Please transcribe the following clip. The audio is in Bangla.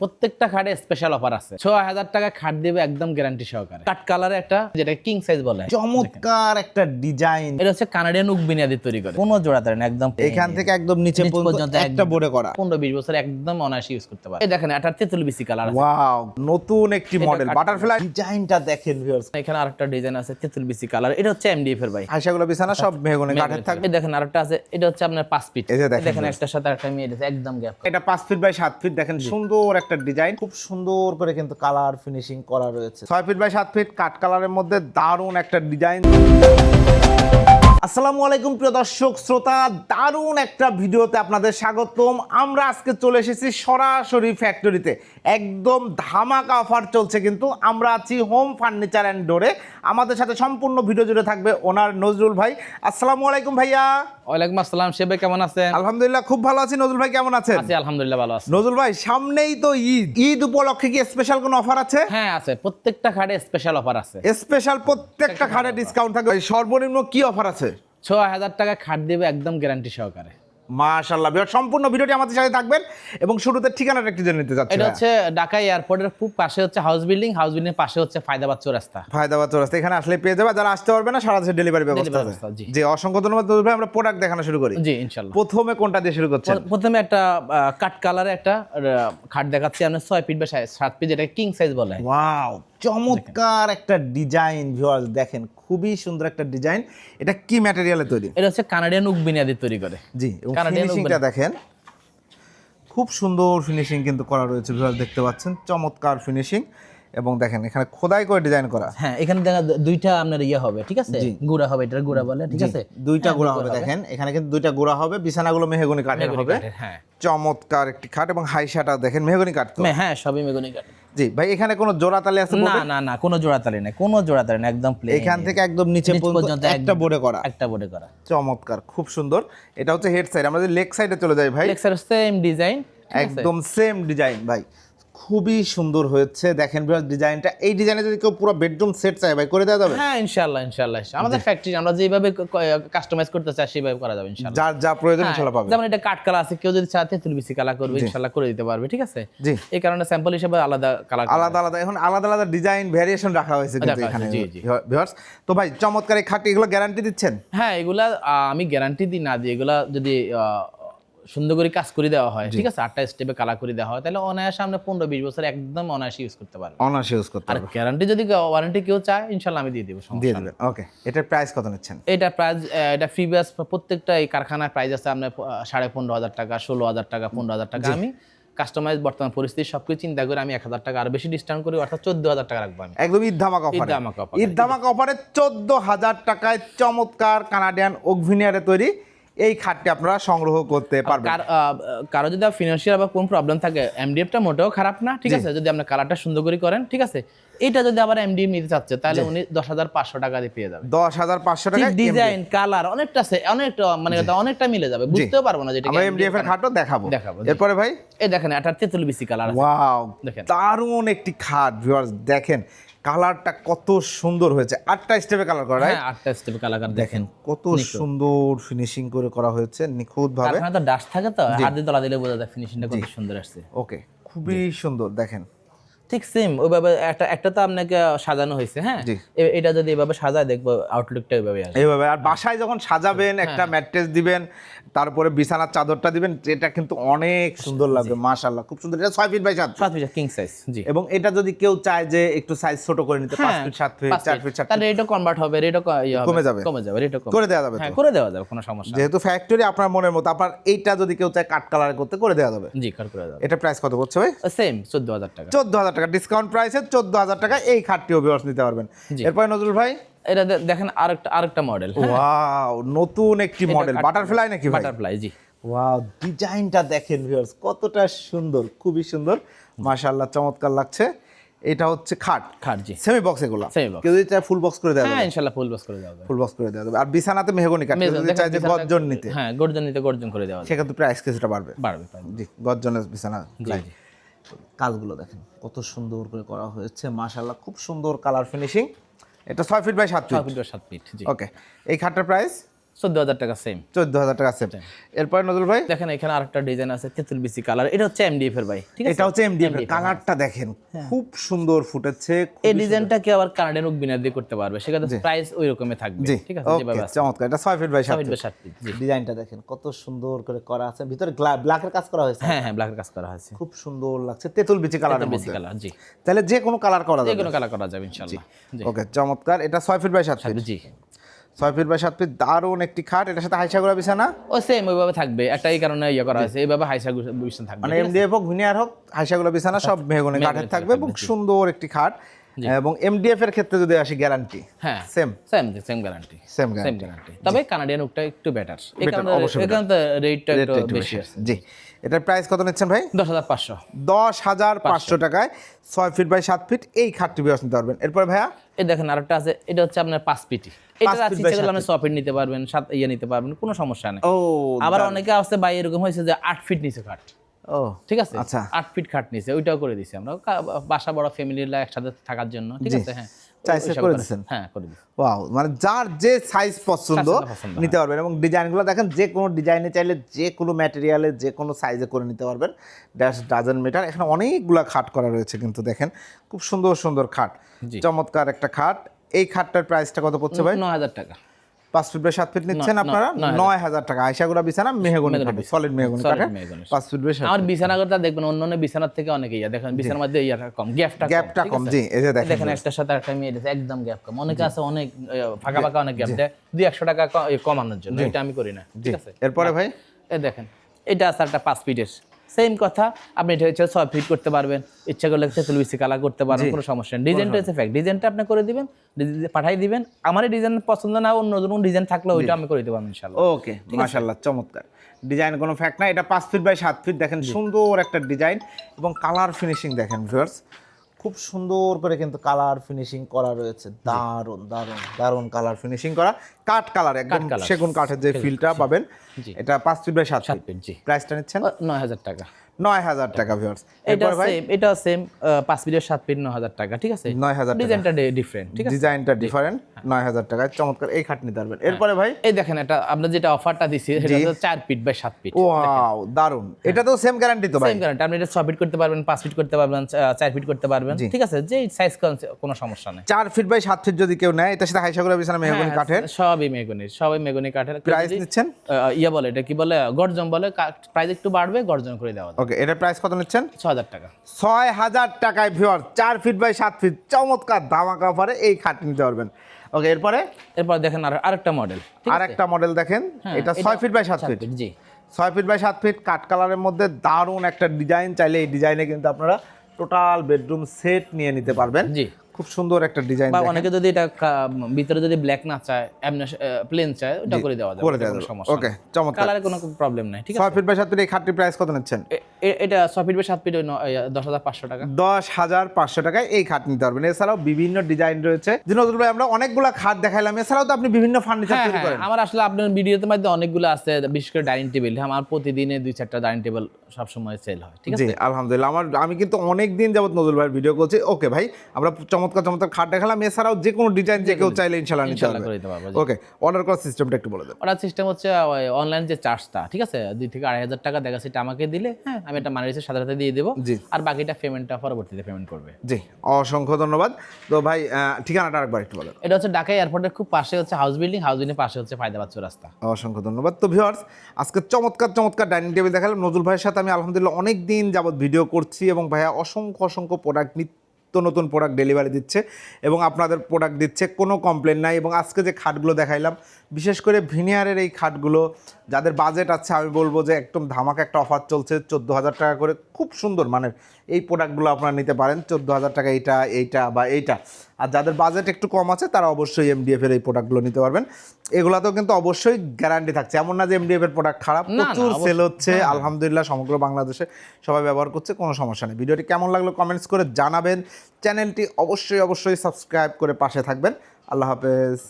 প্রত্যেকটা খাটে স্পেশাল অফার আছে। ছ হাজার টাকা খাট দিবে একদম গ্যারান্টি সহকারে। কাট কালারে একটা যেটা কিং সাইজ বলে। চমৎকার একটা ডিজাইন এটা হচ্ছে কানাডিয়ান উক বিনিয়াদি তৈরি করে। কোনো জোড়া তারেন একদম এখান থেকে একদম নিচে পর্যন্ত একটা। বোর্ডে করা। পনেরো বিশ বছর একদম অনায়াসে ইউজ করতে পারে এই দেখেন এটা তেতুল বিসি কালার আছে। ওয়াও নতুন একটি মডেল বাটারফ্লাই ডিজাইনটা দেখেন ভিউয়ার্স এখানে আরেকটা ডিজাইন আছে তেতুল বিসি কালার এটা হচ্ছে এমডিএফ এর ভাই। হাইসাগুলো বিছানা সব মেহগনি কাঠের থাকবে। এই দেখেন আরেকটা আছে এটা হচ্ছে আপনার পাঁচ ফিট এই দেখেন একটার সাথে একটা দিয়েছে একদম গ্যাপ এটা পাঁচ ফিট বাই সাত ফিট দেখেন সুন্দর একটা ডিজাইন খুব সুন্দর করে কিন্তু কালার ফিনিশিং করা রয়েছে। ছয় ফিট বাই সাত ফিট কাট কালারের মধ্যে দারুণ একটা ডিজাইন আসসালামু আলাইকুম প্রিয় দর্শক শ্রোতা দারুণ একটা ভিডিওতে আপনাদের স্বাগতম। আমরা আজকে চলে এসেছি সরাসরি ফ্যাক্টরিতে একদম ধামাকা অফার চলছে কিন্তু আমরা আছি হোম ফার্নিচার অ্যান্ড ডোরে আমাদের সাথে সম্পূর্ণ ভিডিও জুড়ে থাকবে ওনার নজরুল ভাই। আসসালামু আলাইকুম ভাইয়া। ওয়ালাইকুম আসসালাম সে ভাই কেমন আছেন? আলহামদুলিল্লাহ খুব ভালো আছি। নজরুল ভাই কেমন আছেন? আছি আলহামদুলিল্লাহ ভালো আছি। নজরুল ভাই সামনেই তো ঈদ। ঈদ উপলক্ষে কি স্পেশাল কোনো অফার আছে? হ্যাঁ আছে। প্রত্যেকটা খাটে স্পেশাল অফার আছে। স্পেশাল প্রত্যেকটা খাটে ডিসকাউন্ট থাকবে। সর্বনিম্ন কি অফার আছে? ছ হাজার টাকা খাট দিবে একদম গ্যারান্টি সহকারে। মাশাআল্লাহ। বিরাট সম্পূর্ণ ভিডিওটি আমাদের সাথে থাকবেন এবং শুরুতে ঠিকানাটা একটু জেনে নিতে চাচ্ছি। এটা হচ্ছে ঢাকা এয়ারপোর্টের খুব পাশে হচ্ছে হাউস বিল্ডিং হাউস বিল্ডিং এর পাশে হচ্ছে ফায়দাবাদ চৌরাস্তা ফায়দাবাদ চৌরাস্তা। এখানে আসলে পেয়ে যাবে। যারা আসতে পারবে না সারা দেশে ডেলিভারি ব্যবস্থা আছে। জি। যে অসংখ্য ধন্যবাদ ভাই আমরা প্রোডাক্ট দেখানো শুরু করি। জি ইনশাল্লাহ প্রথমে কোনটা দিয়ে শুরু করছেন? প্রথমে একটা কাট কালারে একটা খাট দেখাচ্ছি। আপনার ছয় ফিট বা সাত- সাত ফিট যেটা কিং সাইজ বলে। ওয়াও চমৎকার একটা ডিজাইন ভিউয়ার্স দেখেন খুবই সুন্দর একটা ডিজাইন এটা কি ম্যাটেরিয়ালে তৈরি? এটা হচ্ছে কানাডিয়ান উক বিনিয়াদি তৈরি করে। জি ফিনিশিংটা দেখেন। খুব সুন্দর ফিনিশিং কিন্তু করা রয়েছে ভিউয়ার্স দেখতে পাচ্ছেন। চমৎকার ফিনিশিং এবং দেখেন এখানে খোদাই করে ডিজাইন করা। হ্যাঁ এখানে দেখা দুইটা আপনার ইয়ে হবে ঠিক আছে? গুড়া হবে এটা গুড়া বলে ঠিক আছে? দুইটা গোড়া হবে দেখেন। এখানে কিন্তু দুইটা গুড়া হবে বিছানাগুলো মেহগনি কাঠের হবে। হ্যাঁ। চমৎকার একটি খাট এবং হাইসাটা দেখেন মেহগনি কাঠ হ্যাঁ সবই মেগুনি কাঠ। জি ভাই এখানে কোনো জোড়াতালি আছে না না না কোনো জোড়াতালি নেই কোনো জোড়াতালি নেই একদম প্লেন এখান থেকে একদম নিচে পর্যন্ত একটা। বোর্ডে করা। একটা বোর্ডে করা। চমৎকার খুব সুন্দর। এটা হচ্ছে হেড সাইড আমরা যদি লেগ সাইডে চলে যাই ভাই। লেক্সার সেম ডিজাইন একদম সেম ডিজাইন ভাই। খুবই সুন্দর হয়েছে। দেখেন ডিজাইনটা এই ডিজাইনে যদি কেউ পুরো বেডরুম সেট চায় ভাই করে দেওয়া যাবে? হ্যাঁ ইনশাআল্লাহ ইনশাআল্লাহ। আমাদের ফ্যাক্টরি আমরা যেভাবে কাস্টমাইজ করতে চাই সেভাবে করা যাবে ইনশাআল্লাহ। যার যা প্রয়োজন হ্যাঁ, ইনশাল্লাহ পাবে। যেমন এটা কাট কালার আছে কেউ যদি চায় তেঁতুল বিসি কালার করবে ইনশাআল্লাহ করে দিতে পারবে ঠিক আছে? জি। এই কারণে স্যাম্পল হিসেবে আলাদা কালার আলাদা আলাদা এখন আলাদা আলাদা ডিজাইন ভ্যারিয়েশন রাখা হয়েছে কিন্তু এখানে জি, জি। ভিউয়ার্স তো ভাই চমৎকার এই খাটটি এগুলো গ্যারান্টি দিচ্ছেন? হ্যাঁ এগুলা আমি গ্যারান্টি দিই না দিই এগুলা যদি সুন্দর করে কাজ করে দেওয়া হয় ঠিক আছে? আটটা স্টেপে কালার করে দেওয়া হয় তাহলে অনায়াসে আমরা পনেরো বিশ বছর একদম অনায়াসে ইউজ করতে পারব। অনার্স ইউজ করতে আর গ্যারান্টি যদি ওয়ারেন্টি কেউ চায় ইনশাল্লাহ আমি দিয়ে দেবো দিয়ে। দেবেন। ওকে এটার প্রাইস কত নিচ্ছেন? এটা প্রাইস এটা ফ্রি ব্যাস প্রত্যেকটা এই কারখানার প্রাইস আছে আপনার সাড়ে পনেরো হাজার টাকা ষোলো হাজার টাকা পনেরো হাজার টাকা। আমি কাস্টমাইজ বর্তমান পরিস্থিতি সবকিছু চিন্তা করে আমি এক হাজার টাকা আর বেশি ডিসকাউন্ট করি অর্থাৎ চোদ্দ হাজার টাকা রাখব আমি। একদম ঈদ ধামাকা ঈদ অফার ধামাকা offer। ঈদ ধামাকা অফারে চোদ্দ হাজার টাকায় চমৎকার কানাডিয়ান ওকভিনিয়ারে তৈরি এই খাটটি আপনারা সংগ্রহ করতে পারবেন। কার- যদি ফিনান্সিয়াল বা কোনো প্রবলেম থাকে এমডিএফটা মোটেও খারাপ না ঠিক আছে? যদি আপনার কালারটা সুন্দর করে করেন ঠিক আছে? এটা যদি আবার এমডিএফ নিতে চাচ্ছে তাহলে উনি দশ হাজার পাঁচশো টাকা দিয়ে পেয়ে যাবে দশ হাজার পাঁচশো টাকা ডিজাইন কালার অনেকটা আছে অনেকটা মানে অনেকটা মিলে যাবে বুঝতেও পারব না যেটা এমডিএফ এর খাটও দেখাবো। দেখাবো, এরপরে ভাই? এই দেখেন এটা তেঁতুল বিসি কালার ওয়াও দেখেন। দারুণ একটি খাট ভিউয়ার্স দেখেন। কালারটা কত সুন্দর হয়েছে। আটটা স্টেপে কালার করা হ্যাঁ আটটা স্টেপে কালার দেখেন কত সুন্দর ফিনিশিং করে করা হয়েছে নিখুঁত ভাবে কারখানা তো ডাস্ট থাকে তো হাত দিয়ে তলা দিলে বোঝা যায় ফিনিশিংটা কত সুন্দর আসছে। ওকে খুবই সুন্দর দেখেন। ঠিক সেম ওইভাবে একটা একটা তো আপনাকে সাজানো হয়েছে হ্যাঁ? এটা যদি এভাবে সাজায় দেখব আউটলুকটা এইভাবে এইভাবে আর বাসায় যখন সাজাবেন হ্যাঁ। একটা ম্যাট্রেস দিবেন তারপরে বিছানার চাদরটা দিবেন এটা কিন্তু অনেক সুন্দর লাগবে মাশাআল্লাহ খুব সুন্দর। এটা ছয় ফিট বাই সাত সাত ফিট কিং সাইজ জি। এবং এটা যদি কেউ চায় যে একটু সাইজ ছোট করে নিতে পাঁচ হ্যাঁ, ফিট সাত ফিট চার। ফিট সাত তাহলে রেটও কনভার্ট হবে রেটও ইয়ে কমে যাবে। কমে যাবে রেটও করে দেওয়া যাবে হ্যাঁ করে দেওয়া যাবে কোনো সমস্যা। যেহেতু ফ্যাক্টরি আপনার মনের মতো আপনার এইটা যদি কেউ চায় কাট কালার করতে করে দেওয়া যাবে। জি কাট করে দেওয়া এটা প্রাইস কত করছে ভাই? সেম চোদ্দ হাজার টাকা। চোদ্দ হাজার টাকা ডিসকাউন্ট প্রাইসে চোদ্দ হাজার টাকা এই খাটটিও ভিউয়ার্স নিতে পারবেন। এরপরে নজরুল ভাই? এটা দেখেন আরেকটা আরেকটা মডেল ওয়াও নতুন একটি মডেল বাটারফ্লাই নাকি বাটারফ্লাই জি। ওয়াও ডিজাইনটা দেখেন ভিউয়ার্স কতটা সুন্দর খুবই সুন্দর। মাশাআল্লাহ চমৎকার লাগছে। এটা হচ্ছে খাট। খাট জি। সেমি বক্স এগুলো। Semi box। কেউ যদি চায় ফুল বক্স করে দেওয়া হ্যাঁ যাবে। ইনশাল্লাহ ফুল বস করে দেওয়া ফুল বক্স করে দেওয়া যাবে। আর বিছানাতে মেহগনি কেউ যদি চায় যে গর্জন নিতে। হ্যাঁ গর্জন নিতে গর্জন করে দেওয়া যাবে। সেক্ষেত্রে প্রাইস কিছুটা বাড়বে। বাড়বে জি গর্জনের বিছানা জি কাজগুলো দেখেন কত সুন্দর করে করা হয়েছে মাশাল্লাহ খুব সুন্দর কালার ফিনিশিং এটা ছয় ফিট বাই সাত ছয় ফিট বাই সাত ফিট ওকে এই খাটটার প্রাইস চোদ্দ হাজার টাকা সেম চোদ্দ হাজার টাকা সেম এরপরে নজরুল ভাই? দেখেন এখানে আরেকটা ডিজাইন আছে তেঁতুল বিসি কালার এটা হচ্ছে এমডিএফ এর ভাই ঠিক আছে? এটা হচ্ছে এমডিএফ কালারটা দেখেন খুব সুন্দর ফুটেছে এই ডিজাইনটা কি আবার কানাডিয়ান উক বিনার দিয়ে করতে পারবে সেক্ষেত্রে প্রাইস ওই রকমই থাকবে ঠিক আছে? যেভাবে আছে। চমৎকার। এটা ছয় ফিট বাই সাত ফিট ডিজাইনটা দেখেন কত সুন্দর করে করা আছে। ভিতরে ব্ল্যাকের কাজ করা হয়েছে? হ্যাঁ হ্যাঁ ব্ল্যাকের কাজ করা হয়েছে। খুব সুন্দর লাগছে। তেঁতুল বিচি কালারের মধ্যে। কালার জি। তাহলে যে কোনো কালার করা যে যাবে কোনো কালার করা যাবে ইনশাআল্লাহ ওকে চমৎকার। এটা ছয় ফিট বাই সাত ফিট জি। ছয় ফিট বাই সাত ফিট দারুণ একটি খাট। এটার সাথে হাইসাগুড়া বিছানা? ও সেম ওইভাবে থাকবে। একটা এই কারণে ইয়ে করা হয়েছে। এইভাবে হাইসা বিছানা থাকবে মানে এমডিএফ হোক ভিনিয়ার হোক হাইসাগুড়া বিছানা সব মেহগনি কাঠের থাকবে এবং সুন্দর একটি খাট। এবং এমডিএফ এর ক্ষেত্রে যদি আসি গ্যারান্টি হ্যাঁ। Same same same guarantee same guarantee তবে কানাডিয়ান উকটা একটু বেটার এখানে রেটটা একটু বেশি জি। এটার প্রাইস কত নিচ্ছেন ভাই? দশ হাজার পাঁচশো। দশ হাজার পাঁচশো টাকায় ছয় ফিট বাই সাত ফিট এই খাটটি বিরাজ নিতে পারবেন। এরপর ভাইয়া? এই দেখেন আরেকটা আছে এটা হচ্ছে আপনার পাঁচ পিটি এটা আছে আপনি ছ ফিট নিতে পারবেন সাত ইয়ে নিতে পারবেন কোনো সমস্যা নেই। আবার অনেকে আছে ভাই এরকম হয়েছে যে আট ফিট নিচে খাট। ও ঠিক আছে? আচ্ছা। আট ফিট খাট নিচে ওইটাও করে দিছি আমরা। বাসা বড় ফ্যামিলির একসাথে থাকার জন্য ঠিক আছে? হ্যাঁ? হ্যাঁ ওয়াও মানে যার যে সাইজ পছন্দ নিতে পারবেন এবং ডিজাইনগুলো দেখেন যে কোনো ডিজাইনে চাইলে যে কোনো ম্যাটেরিয়ালে যে কোনো সাইজে করে নিতে পারবেন। ড্যাশ ডাজন মিটার এখানে অনেকগুলো খাট করা রয়েছে কিন্তু দেখেন খুব সুন্দর সুন্দর খাট। চমৎকার একটা খাট। এই খাটটার প্রাইসটা কত পড়ছে ভাই? নয় হাজার টাকা। পাঁচ ফিট বাই সাত ফিট নিচ্ছেন আপনারা? নয় হাজার। টাকা। আয়সাগুড়া বিছানা মেহগনি বিছানা। সলিড মেহগনি পাঁচ ফিট বাই সাত আমার বিছানাটা দেখবেন অন্য অন্য বিছানার থেকে অনেক ইয়া। দেখেন বিছানার মধ্যে ইয়াটা কম গ্যাপটা গ্যাপটা কম জি এই যে দেখেন। দেখেন একটার সাথে একটা মিলে একদম গ্যাপ কম। অনেকে আছে অনেক ফাঁকা ফাঁকা অনেক গ্যাপ দেয়। দুই একশো টাকা কমানোর জন্য। এটা আমি করি না ঠিক আছে? এরপরে ভাই? এই দেখেন এটা আছে একটা পাঁচ ফিটের। সেম কথা আপনি এটা হচ্ছে ছয় ফিট করতে পারবেন। ইচ্ছা করলে তেতুল বিসি কালার করতে পারবেন কোনো সমস্যা নেই। ডিজাইনটা হচ্ছে ফ্যাক্ট ডিজাইনটা আপনি করে দিবেন পাঠাই দিবেন। আমার ডিজাইন পছন্দ না অন্য কোনো ডিজাইন থাকলে ওইটা আমি করে দিতে পারব ইনশাল্লাহ ওকে মাশাল্লাহ চমৎকার। ডিজাইন কোনো ফ্যাক্ট না এটা পাঁচ ফিট বাই সাত ফিট দেখেন সুন্দর একটা ডিজাইন এবং কালার ফিনিশিং দেখেন ভিউয়ার্স খুব সুন্দর করে কিন্তু কালার ফিনিশিং করা রয়েছে। দারুণ দারুণ দারুণ কালার ফিনিশিং করা। কাঠ কালার একদম সেগুন কাঠের যে ফিলটা পাবেন এটা পাঁচ ফিট বাই সাত ফিট। প্রাইসটা নিচ্ছেন? ও, নয় হাজার টাকা। নয় হাজার টাকা ভিউয়ার্স এটা সেম এটা সেম পাঁচ সাত ফিট নয় হাজার টাকা ঠিক আছে? নয় হাজার ডিজাইনটা ডিফারেন্ট ঠিক আছে? ডিজাইনটা ডিফারেন্ট নয় হাজার টাকায়। চমৎকার এই খাট নিতে পারবেন এরপরে ভাই? এই দেখেন এটা আমরা যেটা অফারটা দিছি সেটা হচ্ছে চার ফিট বাই সাত ফিট। ওয়াও দারুণ এটা তো সেম গ্যারান্টি তো ভাই? সেম কারেন্ট আপনি এটা ছ ফিট করতে পারবেন পাঁচ ফিট করতে পারবেন চার ফিট করতে পারবেন ঠিক আছে? যে সাইজ কোনো সমস্যা নেই। চার ফিট বাই সাত ফিট যদি কেউ নেয় এটার সাথে হাইসাগুলা বিছানা মেহগনি হ্যাঁ, কাঠের। সবই মেগুনি সবই মেগুনি কাঠের। প্রাইস নিচ্ছেন? ইয়ে বলে এটা কি বলে গর্জন বলে প্রাইস একটু বাড়বে গর্জন করে দেওয়া ওকে এটার প্রাইস কত নিচ্ছেন? ছ হাজার টাকা। ছয় হাজার টাকায় ভিওর চার ফিট বাই সাত ফিট চমৎকার ধামাকা অফারে এই খাট নিতে পারবেন। ওকে এরপরে? এরপর দেখেন আর আরেকটা মডেল আরেকটা মডেল দেখেন হ্যাঁ, এটা ছয় ফিট বাই সাত ফিট জি। ছয় ফিট বাই সাত ফিট কাঠ কালারের মধ্যে দারুণ একটা ডিজাইন চাইলে এই ডিজাইনে কিন্তু আপনারা টোটাল বেডরুম সেট নিয়ে নিতে পারবেন। জি। খুব সুন্দর একটা ডিজাইন বা অনেকে যদি এটা ভিতরে যদি ব্ল্যাক না চায় এমনি প্লেন চায় ওটা করে দেওয়া যাবে করে দেওয়া যাবে। Okay, চমৎকার। কালারে কোনো প্রবলেম নাই ঠিক আছে ছয় ফিট বাই ফিট এই খাটটির প্রাইস কত নিচ্ছেন এটা ছয় ফিট বাই সাত ফিট দশ হাজার পাঁচশো টাকা। দশ হাজার পাঁচশো টাকায় এই খাট নিতে পারবেন। এছাড়াও বিভিন্ন ডিজাইন রয়েছে। যে নজরুল ভাই আমরা অনেকগুলা খাট দেখাইলাম এছাড়াও তো আপনি বিভিন্ন ফার্নিচার হ্যাঁ তৈরি হ্যাঁ করেন। আমার আসলে আপনার ভিডিওতে মধ্যে অনেকগুলো আছে বিশেষ করে ডাইনিং টেবিল আমার প্রতিদিনে দুই চারটা ডাইনিং টেবিল সবসময় সেল হয় ঠিক আছে? আলহামদুলিল্লাহ। আমার আমি কিন্তু অনেক দিন যাবত নজরুল ভাইয়ের ভিডিও করছি। ওকে ভাই আমরা চমৎকার চমৎকার খাট দেখালাম। এছাড়াও যে কোনো ডিজাইন যে কেউ চাইলে ইনশাল্লাহ নিতে পারবে। ওকে অর্ডার করার সিস্টেমটা একটু বলে দেন। ওটার সিস্টেম হচ্ছে অনলাইন যে চার্জটা ঠিক আছে? দুই থেকে আড়াই হাজার টাকা দেখা সেটা আমাকে দিলে হ্যাঁ আমি একটা মানি সাথে সাথে দিয়ে দেবো। জি। আর বাকিটা পেমেন্টটা পরবর্তীতে পেমেন্ট করবে। জি অসংখ্য ধন্যবাদ। তো ভাই ঠিকানাটা আরেকবার একটু বলেন এটা হচ্ছে ঢাকা এয়ারপোর্টের খুব পাশে হচ্ছে হাউস বিল্ডিং হাউস বিল্ডিং পাশে হচ্ছে ফায়দাবাদ রাস্তা অসংখ্য ধন্যবাদ। তো ভিউয়ার্স আজকে চমৎকার চমৎকার ডাইনিং টেবিল দেখালাম। নজরুল ভাইয়ের সাথে আমি আলহামদুলিল্লাহ অনেক দিন যাবত ভিডিও করছি এবং ভাইয়া অসংখ্য অসংখ্য প্রোডাক্ট নিত্য নতুন প্রোডাক্ট ডেলিভারি দিচ্ছে এবং আপনাদের প্রোডাক্ট দিচ্ছে, কোনো কমপ্লেন নাই এবং আজকে যে খাটগুলো দেখাইলাম, বিশেষ করে ভিনিয়ারের এই খাটগুলো, যাদের বাজেট আছে, আমি বলব যে একদম ধামাকা একটা অফার চলছে চোদ্দ হাজার টাকা করে, খুব সুন্দর মানে এই প্রোডাক্টগুলো আপনারা নিতে পারেন চোদ্দ হাজার টাকা এইটা এইটা বা এইটা। আর যাদের বাজেট একটু কম আছে তারা অবশ্যই এমডিএফের এই প্রোডাক্টগুলো নিতে পারবেন। এগুলাতেও কিন্তু অবশ্যই গ্যারান্টি থাকছে। এমন না যে এমডিএফ এর প্রোডাক্ট খারাপ হ্যাঁ, প্রচুর সেল হচ্ছে। আলহামদুলিল্লাহ সমগ্র বাংলাদেশে সবাই ব্যবহার করছে কোনো সমস্যা নেই। ভিডিওটি কেমন লাগল কমেন্টস করে জানাবেন। চ্যানেলটি অবশ্যই অবশ্যই সাবস্ক্রাইব করে পাশে থাকবেন। আল্লাহ হাফেজ।